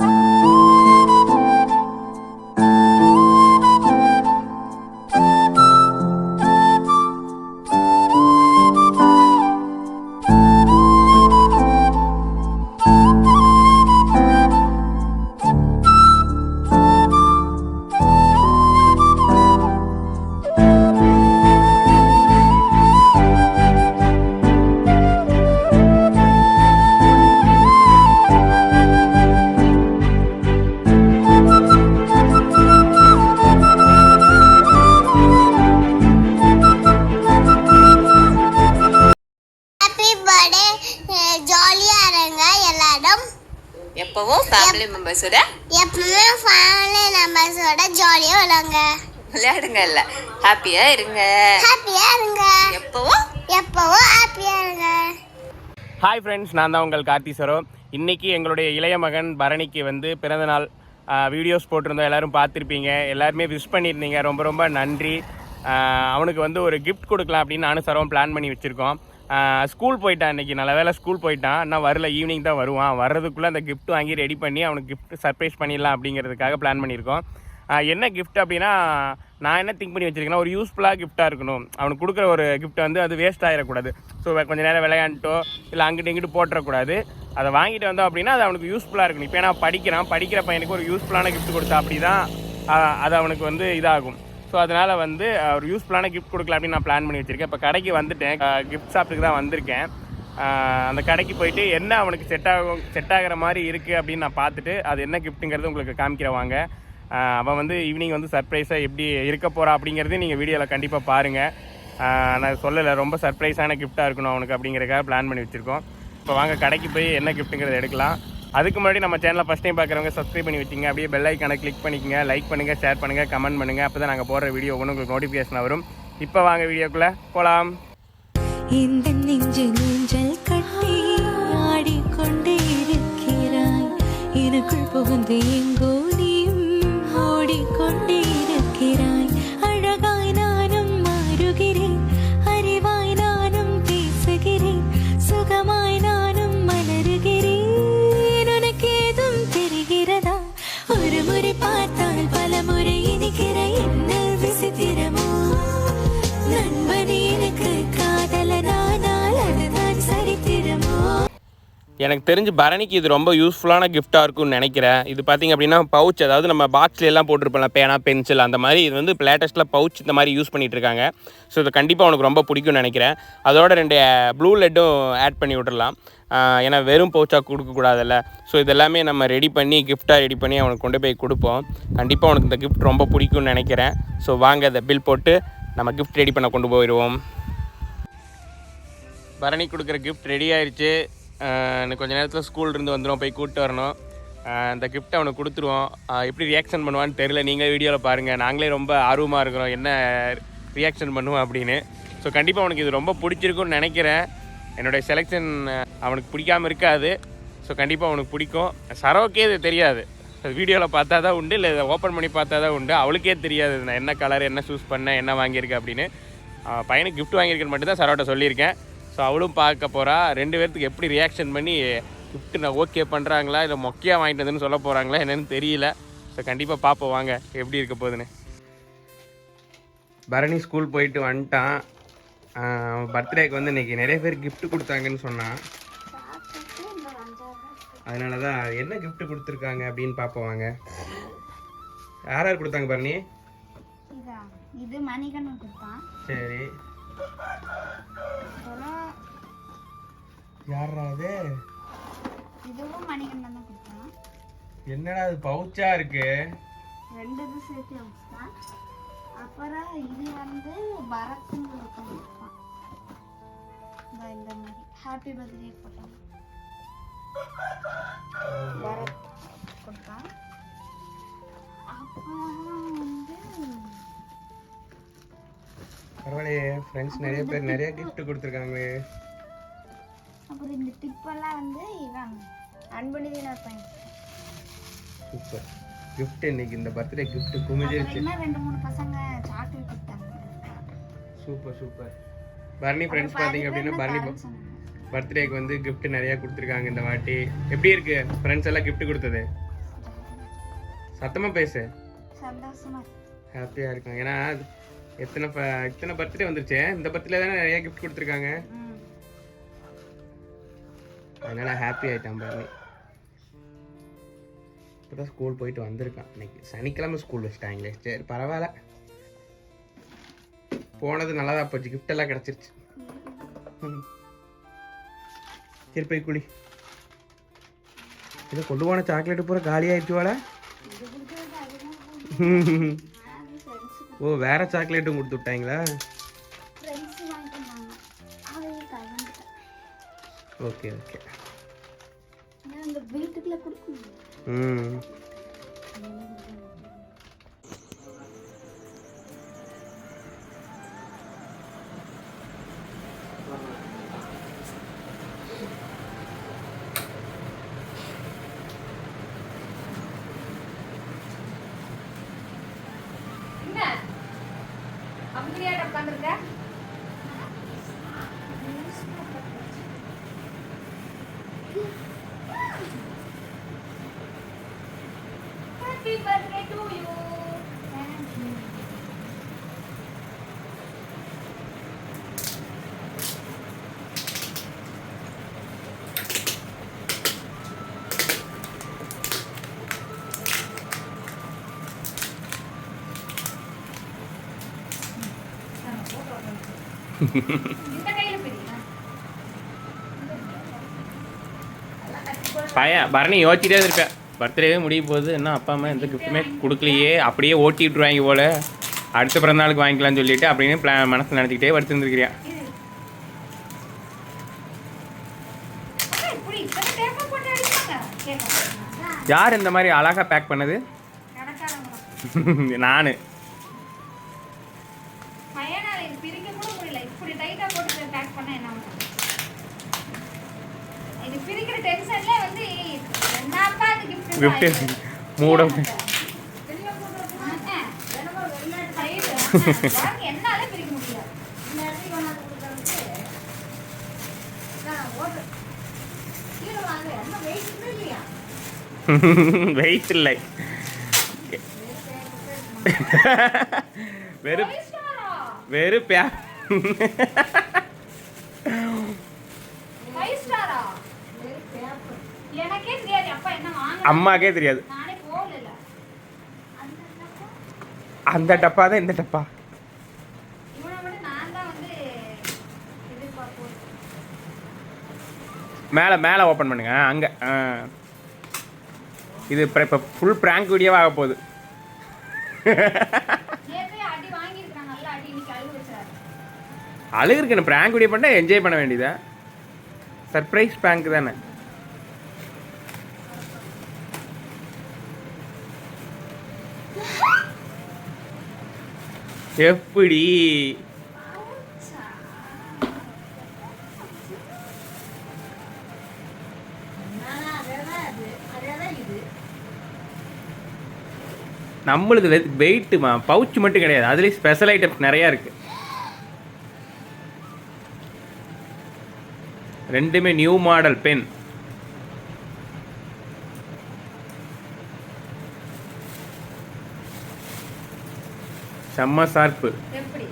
Happy family மெம்பர்ஸோட ஜாலியாக விளாங்க. விளையாடுங்க இல்ல. ஹாப்பியா இருங்க. ஹாப்பியாக இருங்க. எப்பவும்? எப்பவும் ஹாப்பியாக இருங்க. ஹாய் ஃப்ரெண்ட்ஸ் நான் தான் உங்கள் கார்த்தி சரோ. இன்றைக்கி எங்களுடைய இளைய மகன் பரணிக்கு வந்து பிறந்தநாள் வீடியோஸ் போட்டிருந்தோம். எல்லாரும் பார்த்துருப்பீங்க. எல்லாருமே விஷ் பண்ணியிருந்தீங்க. ரொம்ப ரொம்ப நன்றி. அவனுக்கு வந்து ஒரு கிஃப்ட் கொடுக்கலாம் அப்படின்னு நானும் சரவும் பிளான் பண்ணி வச்சுருக்கோம். ஸ்கூல் போயிட்டான் இன்றைக்கி நல்ல வேளை ஸ்கூல் போயிட்டான். ஆனால் வரல. ஈவினிங் தான் வருவான். வர்றதுக்குள்ளே அந்த கிஃப்ட் வாங்கி ரெடி பண்ணி அவனுக்கு கிஃப்ட் சர்ப்ரைஸ் பண்ணிடலாம் அப்படிங்கிறதுக்காக பிளான் பண்ணியிருக்கோம். என்ன கிஃப்ட் அப்படின்னா நான் என்ன திங்க் பண்ணி வச்சிருக்கேன்னா ஒரு யூஸ்ஃபுல்லாக கிஃப்ட்டாக இருக்கணும். அவனுக்கு கொடுக்குற ஒரு கிஃப்ட் வந்து அது வேஸ்ட் ஆகிடக்கூடாது ஸோ கொஞ்ச நேரம் விளையாண்டோ இல்லை அங்கிட்டு இங்கிட்டு போட்டுறக்கூடாது. அதை வாங்கிட்டு வந்தோம் அப்படின்னா அது அவனுக்கு யூஸ்ஃபுல்லாக இருக்கணும். இப்போ நான் படிக்கிறான். படிக்கிற பையனுக்கு ஒரு யூஸ்ஃபுல்லான கிஃப்ட் கொடுத்தா அப்படி தான் அது அவனுக்கு வந்து இதாகும். ஸோ அதனால் வந்து ஒரு யூஸ்ஃபுல்லான கிஃப்ட் கொடுக்கலாம் அப்படின்னு நான் பிளான் பண்ணி வச்சுருக்கேன். இப்போ கடைக்கு வந்துட்டேன். கிஃப்ட் ஷாப்புக்கு தான் வந்திருக்கேன். அந்த கடைக்கு போயிட்டு என்ன அவனுக்கு செட் ஆகும் செட் ஆகிற மாதிரி இருக்குது அப்படின்னு நான் பார்த்துட்டு அது என்ன கிஃப்ட்டுங்கிறது உங்களுக்கு காமிக்கிறவாங்க. அவன் வந்து ஈவினிங் வந்து சர்ப்ரைஸாக எப்படி இருக்க போகிறா அப்படிங்கிறது நீங்கள் வீடியோவில் கண்டிப்பாக பாருங்கள் நான் சொல்லலை ரொம்ப சர்ப்ரைஸான கிஃப்ட்டாக இருக்கணும் அவனுக்கு அப்படிங்கிறதுக்காக பிளான் பண்ணி வச்சுருக்கோம். இப்போ வாங்க கடைக்கு போய் என்ன கிஃப்ட்டுங்கிறத எடுக்கலாம். அதுக்கு முன்னாடி நம்ம சேனலை ஃபஸ்ட் டைம் பார்க்குறவங்க சப்ஸ்கிரைப் பண்ணி வச்சுங்க. அப்படியே பெல் ஐக்கானை கிளிக் பண்ணிக்கங்க. லைக் பண்ணுங்கள் ஷேர் பண்ணுங்கள் கமெண்ட் பண்ணுங்கள் அப்போ தான் நாங்கள் போடுற வீடியோ ஒன்று உங்களுக்கு நோட்டிஃபிகேஷன் வரும். இப்போ வாங்க வீடியோக்குள்ளே போகலாம் இந்த நெஞ்சு நெஞ்சல் கட்டி ஆடிக்கொண்டே இருக்கிறாய். எனக்குள் புகுந்து எங்கோ எனக்கு தெரிஞ்சு பரணிக்கு இது ரொம்ப யூஸ்ஃபுல்லான கிஃப்ட்டாக இருக்கும்னு நினைக்கிறேன். இது பார்த்திங்க அப்படின்னா பவுச் அதாவது நம்ம பாக்ஸ்ல எல்லாம் போட்டிருப்போம்ல பேனா பென்சில் அந்த மாதிரி இது வந்து லேட்டஸ்ட்டில் பவுச் இந்த மாதிரி யூஸ் பண்ணிகிட்டு இருக்காங்க. ஸோ இது கண்டிப்பாக உனக்கு ரொம்ப பிடிக்கும்னு நினைக்கிறேன். அதோட ரெண்டு ப்ளூ லெட்டும் ஆட் பண்ணி விட்றலாம் ஏன்னா வெறும் பவுச்சாக கொடுக்கக்கூடாதுல்ல ஸோ இதெல்லாமே நம்ம ரெடி பண்ணி கிஃப்டாக ரெடி பண்ணி அவனுக்கு கொண்டு போய் கொடுப்போம். கண்டிப்பாக உனக்கு இந்த கிஃப்ட் ரொம்ப பிடிக்கும்னு நினைக்கிறேன். ஸோ வாங்க இதை பில் போட்டு நம்ம கிஃப்ட் ரெடி பண்ண கொண்டு போயிடுவோம். பரணி கொடுக்குற கிஃப்ட் ரெடி ஆயிடுச்சு எனக்கு கொஞ்ச நேரத்தில் ஸ்கூல்ல இருந்து வந்துடும் போய் கூப்பிட்டு வரணும். அந்த கிஃப்ட் அவனுக்கு கொடுத்துருவோம். எப்படி ரியாக்ஷன் பண்ணுவான்னு தெரியல. நீங்களே வீடியோவில் பாருங்கள் நாங்களே ரொம்ப ஆர்வமாக இருக்கிறோம். என்ன ரியாக்ஷன் பண்ணுவோம் அப்படின்னு. ஸோ கண்டிப்பாக அவனுக்கு இது ரொம்ப பிடிச்சிருக்கும்னு நினைக்கிறேன். என்னுடைய செலெக்ஷன் அவனுக்கு பிடிக்காம இருக்காது. ஸோ கண்டிப்பாக அவனுக்கு பிடிக்கும். சரோக்கே இது தெரியாது. வீடியோவில் பார்த்தா தான் உண்டு இல்லை இதை ஓப்பன் பண்ணி பார்த்தா தான் உண்டு. அவளுக்கே தெரியாது. நான் என்ன கலர் என்ன சூஸ் பண்ணேன் என்ன வாங்கியிருக்கேன் அப்படின்னு. பையனுக்கு கிஃப்ட் வாங்கியிருக்கேன்னு மட்டும் தான் சரோட்ட சொல்லியிருக்கேன். ஸோ அவளும் பார்க்க போகிறா ரெண்டு பேர்த்துக்கு எப்படி ரியாக்ஷன் பண்ணி gift நான் ஓகே பண்ணுறாங்களா இல்லை மொக்கையாக வாங்கிட்டு வந்துன்னு சொல்ல போகிறாங்களா என்னன்னு தெரியல. ஸோ கண்டிப்பாக பார்ப்போம். வாங்க எப்படி இருக்க போகுதுன்னு. பரணி ஸ்கூல் போயிட்டு வந்துட்டான். பர்த்டேக்கு வந்து இன்னைக்கு நிறைய பேர் gift கொடுத்தாங்கன்னு சொன்னான். அதனால தான் என்ன gift கொடுத்துருக்காங்க? அப்படின்னு பார்ப்போம். வாங்க. யார் யார் கொடுத்தாங்க பரணி? இது மணிகண்டன் கொடுத்தான். சரி. யாரா அது? இதுவும் மணிகண்டன் தான் கொடுத்தான். என்னடா அது பவுச்சா இருக்கு? ரெண்டு இது சேர்த்து அமைச்சிட்டான். அப்புறம் இது வந்து பரத்னு ஒருத்தன் கொடுத்தான். இந்த மாதிரி. ஹாப்பி பர்த்டே போட்டோம் பரத் கொடுத்தான். அப்புறம் வந்து பரவாயில்லையே ஃப்ரெண்ட்ஸ் நிறைய பேர் நிறைய gift கொடுத்துருக்காங்களே. அப்புறம் இந்த டிப்பெல்லாம் வந்து இவன் அன்புநிதியினர் பையன். சூப்பர். gift இன்னைக்கு இந்த பர்த்டே gift குமிஞ்சிருச்சு இன்னும் ரெண்டு மூணு பசங்க சாக்லேட் கொடுத்தாங்க. Super super. பரணி ஃப்ரெண்ட்ஸ் பார்த்தீங்க அப்படின்னா சொன்னாங்க. பர்த்டேக்கு வந்து gift நிறைய கொடுத்துருக்காங்க இந்த வாட்டி. எப்படி இருக்கு? ஃப்ரெண்ட்ஸ் எல்லாம் gift கொடுத்தது? சத்தமாக பேசு. ஹாப்பியாக இருக்கும் ஏன்னா எத்தனை இத்தனை பர்த்டே வந்துருச்சு? இந்த பர்த்டே தானே நிறைய கிஃப்ட் கொடுத்துருக்காங்க. அதனால ஹாப்பி ஆயிட்டான் பாரு இப்போதான் ஸ்கூல் போயிட்டு வந்திருக்கான். இன்னைக்கு சனிக்கிழமை ஸ்கூல் வச்சிட்டாங்களே. சரி பரவாயில்ல. போனது நல்லதா போச்சு. gift எல்லாம் கிடச்சிருச்சு. சரி போய் குளி. இதை கொண்டு போன சாக்லேட்டு பூரா அது ஃப்ரெண்ட்ஸுக்கு ஓ வேற சாக்லேட்டும் கொடுத்து விட்டாங்களா? ஓகே ஓகே கொடுக்கணும் ஹாப்பி பர்த்டே டு யூ இந்த கையில பிடிங்க பையன் பரணி யோசிச்சுட்டே இருப்பேன் பர்த்டேவே முடிய போகுது. இன்னும் அப்பா அம்மா எந்த கிஃப்ட்டுமே கொடுக்கலையே. அப்படியே ஓட்டி விட்ருவாங்க போல. அடுத்த பிறந்த நாளுக்கு வாங்கிக்கலாம்னு சொல்லிட்டு அப்படின்னு பிளான் மனசில் நினச்சிக்கிட்டே படுத்துருந்துருக்கிறியா. யார் இந்த மாதிரி அழகாக பேக் பண்ணது? நான். பையனால பிரிக்க கூட முடியல. இப்படி டைட்டா போட்டு பேக் பண்ண என்ன? இது பிரிக்கிற டென்ஷன்ல வந்து என்னப்பா அது கிஃப்ட் மூட என்னால பிரிக்க முடியல. வெயிட் இல்லையா? வெயிட் இல்லை. வெறும்? வெறும் பே Five star-ஆ? எனக்கே தெரியாது அப்பா என்ன வாங்க அம்மாக்கே தெரியாது. அந்த டப்பா தான் இந்த டப்பா. மேலே மேலே ஓப்பன் பண்ணுங்க. அங்கே இது இப்போ இப்போ ஃபுல் ப்ராங்க் வீடியோவாக ஆக போகுது. அழுகு அழுகுருக்கு ப்ராங்க் வீடியோ பண்ணால் என்ஜாய் பண்ண வேண்டியதா? சர்ப்ரைஸ் ப்ராங்க் தானே. எப்படி நம்மளுக்கு வெயிட்டுமா பவுச் மட்டும் கிடையாது. அதுலேயும் ஸ்பெஷல் ஐட்டம்ஸ் நிறையா இருக்கு. ரெண்டுமே நியூ மாடல் பென் செம்ம எப்படி?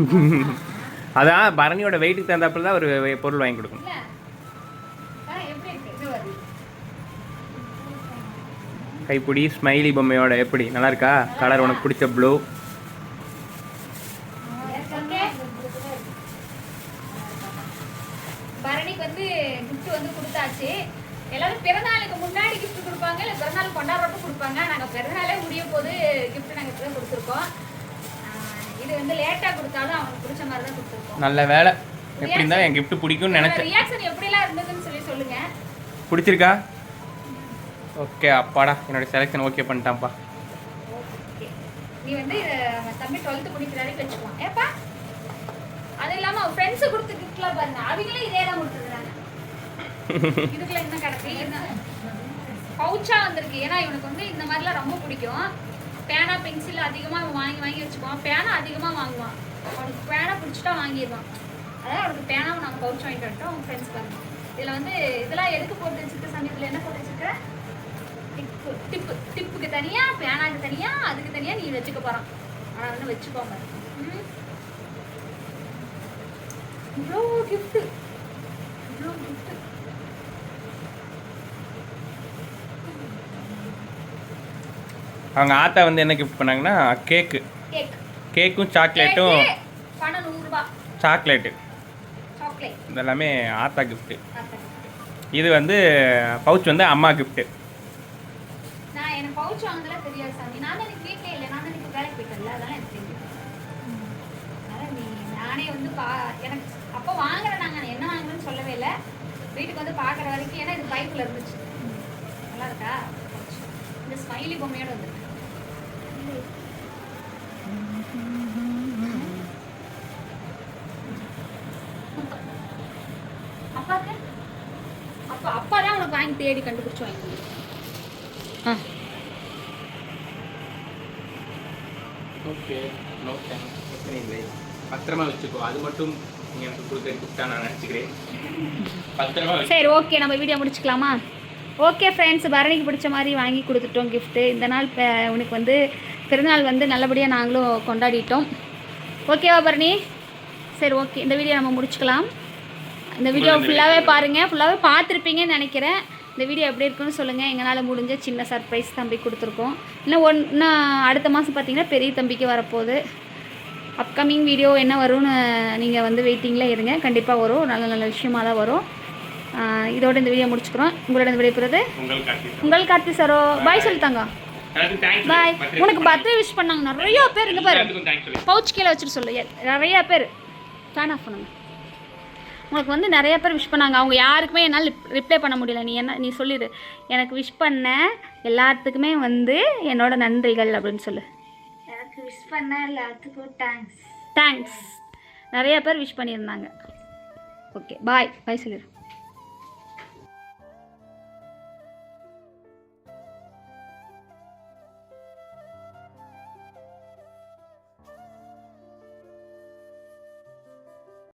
அதான் பரணியோட வெயிட்டுக்கு தகுந்தாப்புல தான் ஒரு பொருள் வாங்கி கொடுக்கணும். கைப்பிடி ஸ்மைலி பொம்மையோட எப்படி? நல்லா இருக்கா? கலர் உனக்கு பிடிச்ச ப்ளூ ஓகே பரணிக்கு வந்து கிஃப்ட் வந்து கொடுத்தாச்சு எல்லாரும் பிறந்தநாளுக்கு முன்னாடி கிஃப்ட் கொடுப்பாங்க இல்லை பிறந்தநாள் கொடுப்பாங்க நாங்கள் பிறந்தநாளே முடிய போது கிஃப்ட் நாங்கள் இப்போ கொடுத்துருக்கோம். இது வந்து லேட்டாக கொடுத்தாலும் அவனுக்கு பிடிச்ச மாதிரி தான் கொடுத்துருக்கோம். நல்ல வேலை. எப்படி இருந்தால் என் gift பிடிக்கும்னு நினச்சேன். ரியாக்ஷன் எப்படிலாம் இருந்ததுன்னு சொல்லி சொல்லுங்க. பிடிச்சிருக்கா? ஓகே அப்பாடா என்னோட செலெக்ஷன் ஓகே பண்ணிட்டான்ப்பா. நீ வந்து தம்பி டுவெல்த்து முடிக்கிற வரைக்கும் வச்சுக்குவான் ஏப்பா? அது இல்லாமல் அவன் ஃப்ரெண்ட்ஸு கொடுத்த கிஃப்ட்லாம் பாருங்க. அவங்களும் இதே தான் கொடுத்துருக்காங்க இதுக்குள்ள என்ன கிடக்கு பவுச்சாக வந்திருக்கு. ஏன்னா இவனுக்கு வந்து இந்த மாதிரிலாம் ரொம்ப பிடிக்கும். பேனா பென்சில் அதிகமாக அவன் வாங்கி வாங்கி வச்சுக்குவான். பேனா அதிகமாக வாங்குவான். அவனுக்கு பேனா பிடிச்சிட்டா வாங்கிடுவான். அதாவது அவனுக்கு பேனாவும் நாங்கள் பவுச் வாங்கிட்டு வந்துட்டோம் அவங்க ஃப்ரெண்ட்ஸ் பாருங்க இதில் வந்து இதெல்லாம் எதுக்கு போட்டு வச்சுருக்க சமயத்தில் என்ன போட்டு வச்சுருக்க? டிப்பு டிப்பு டிப்புக்கு தனியாக பேனாக்கு தனியாக அதுக்கு தனியாக நீ வச்சுக்க போகிறான் ஆனால் வந்து வச்சுக்கோங்க இவ்வளோ கிஃப்ட்டு இவ்வளோ கிஃப்ட்டு அவங்க ஆத்தா வந்து என்ன கிஃப்ட் பண்ணாங்கன்னா கேக்கு கேக் கேக்கும் சாக்லேட்டும் சாக்லேட்டு சாக்லேட் இதெல்லாமே ஆத்தா கிஃப்ட்டு இது வந்து பவுச் வந்து அம்மா கிஃப்ட்டு நான் வந்து பா எனக்கு அப்போ நாங்கள் என்ன வாங்குறேன்னு சொல்லவே இல்லை. வீட்டுக்கு வந்து பார்க்குற வரைக்கும் ஏன்னா இது பைக்கில் இருந்துச்சு. நல்லா இருக்கா. இந்த ஸ்மைலி பொம்மையோட வந்துருக்கு. அப்பாக்கு? அப்பா அப்பா தான் உனக்கு வாங்கி தேடி கண்டுபிடிச்சு வாங்கி ஆ. ஓகே நோ பிரச்சனை இல்லை. பத்திரமா வச்சுக்கோ. அது மட்டும் நீ எனக்கு கொடுக்குற கிஃப்டாக நான் நினச்சிக்கிறேன். பத்திரமா வச்சு சரி ஓகே நம்ம வீடியோ முடிச்சுக்கலாமா? ஓகே ஃப்ரெண்ட்ஸ் பரணிக்கு பிடிச்ச மாதிரி வாங்கி கொடுத்துட்டோம் gift. இந்த நாள் உனக்கு வந்து பிறந்தநாள் வந்து நல்லபடியாக நாங்களும் கொண்டாடிட்டோம். ஓகேவா பரணி? சரி ஓகே இந்த வீடியோ நம்ம முடிச்சுக்கலாம். இந்த வீடியோ ஃபுல்லாகவே பாருங்கள் ஃபுல்லாகவே பார்த்துருப்பீங்கன்னு நினைக்கிறேன். இந்த வீடியோ எப்படி இருக்குன்னு சொல்லுங்கள் எங்களால் முடிஞ்ச சின்ன சர்ப்ரைஸ் தம்பி கொடுத்துருக்கோம். இன்னும் ஒன் இன்னும் அடுத்த மாதம் பார்த்தீங்கன்னா பெரிய தம்பிக்கு வரப்போகுது. அப்கமிங் வீடியோ என்ன வரும்னு நீங்கள் வந்து வெயிட்டிங்கில் இருங்க. கண்டிப்பாக வரும். நல்ல நல்ல விஷயமா தான் வரும் இதோட இந்த வீடியோ முடிச்சுக்கிறோம். உங்களோட இந்த விடைபெறுவது உங்கள் Karthi Saro. Bye thanks bye உனக்கு பர்த்டே விஷ் பண்ணாங்க. நிறைய பேர் இங்கே பாரு. பவுச் கீழே வச்சுட்டு சொல்லு. நிறைய பேர். ஃபேன் ஆஃப் பண்ணுங்க. உனக்கு வந்து நிறைய பேர் விஷ் பண்ணாங்க. அவங்க யாருக்குமே என்னால் ரிப்ளை பண்ண முடியல. நீ என்ன நீ சொல்லிடு எனக்கு விஷ் பண்ண எல்லாத்துக்குமே வந்து என்னோட நன்றிகள் அப்படின்னு சொல்லு. எனக்கு விஷ் பண்ண எல்லாத்துக்கும் தேங்க்ஸ் தேங்க்ஸ் நிறைய பேர் விஷ் பண்ணியிருந்தாங்க. ஓகே பாய் பாய் சொல்லிடு